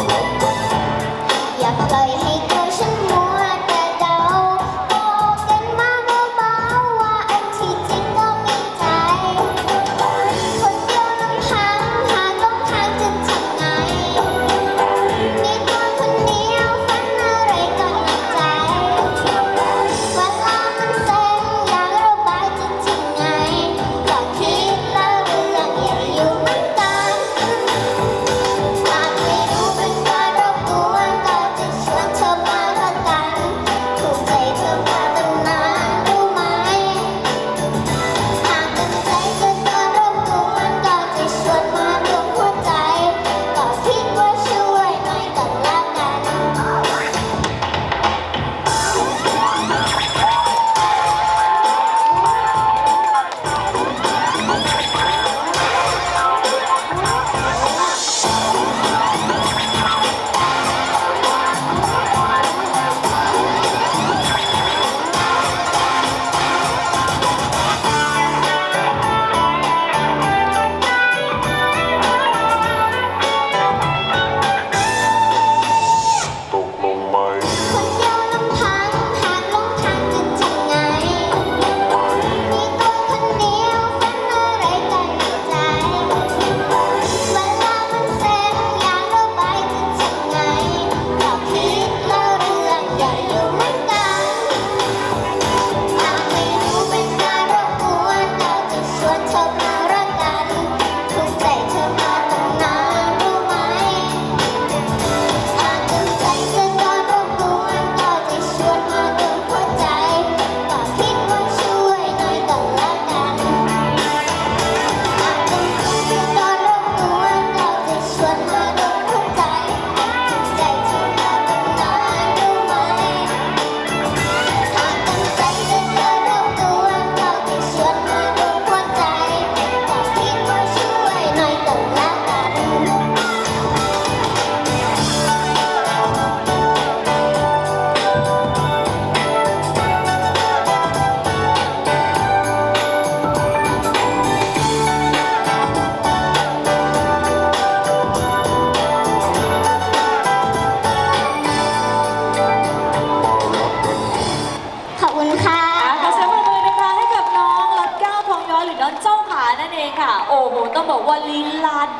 tomorrow. ค่ะ โอ้โห ต้องบอกว่าลีลาด